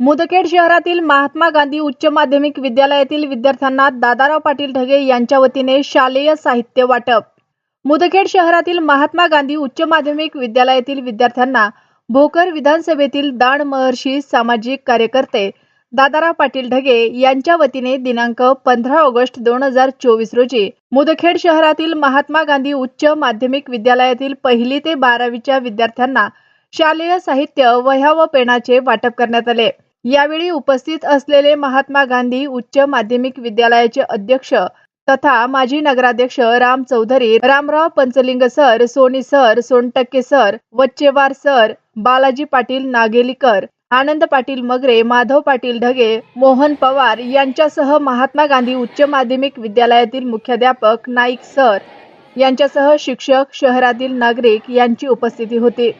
मुदखेड शहरातील महात्मा गांधी उच्च माध्यमिक विद्यालयातील विद्यार्थ्यांना दादाराव पाटील ढगे यांच्या वतीने शालेय साहित्य वाटप. मुदखेड शहरातील महात्मा गांधी उच्च माध्यमिक विद्यालयातील विद्यार्थ्यांना भोकर विधानसभेतील दान महर्षी सामाजिक कार्यकर्ते दादाराव पाटील ढगे यांच्या वतीने दिनांक पंधरा ऑगस्ट दोन हजार चोवीस रोजी मुदखेड शहरातील महात्मा गांधी उच्च माध्यमिक विद्यालयातील पहिली ते बारावीच्या विद्यार्थ्यांना शालेय साहित्य वह्या व पेनाचे वाटप करण्यात आले. यावेळी उपस्थित असलेले महात्मा गांधी उच्च माध्यमिक विद्यालयाचे अध्यक्ष तथा माजी नगराध्यक्ष Ram Chaudhari Ramrao Panchling sir Soni sir Sontakke sir Wachchewar sir Balaji Patil Nagelikar Anand Patil Magare Madhav Patil Dhage Mohan Pawar यांच्यासह महात्मा गांधी उच्च माध्यमिक विद्यालयातील मुख्याध्यापक नाईक सर यांच्यासह शिक्षक शहरातील नागरिक यांची उपस्थिती होती.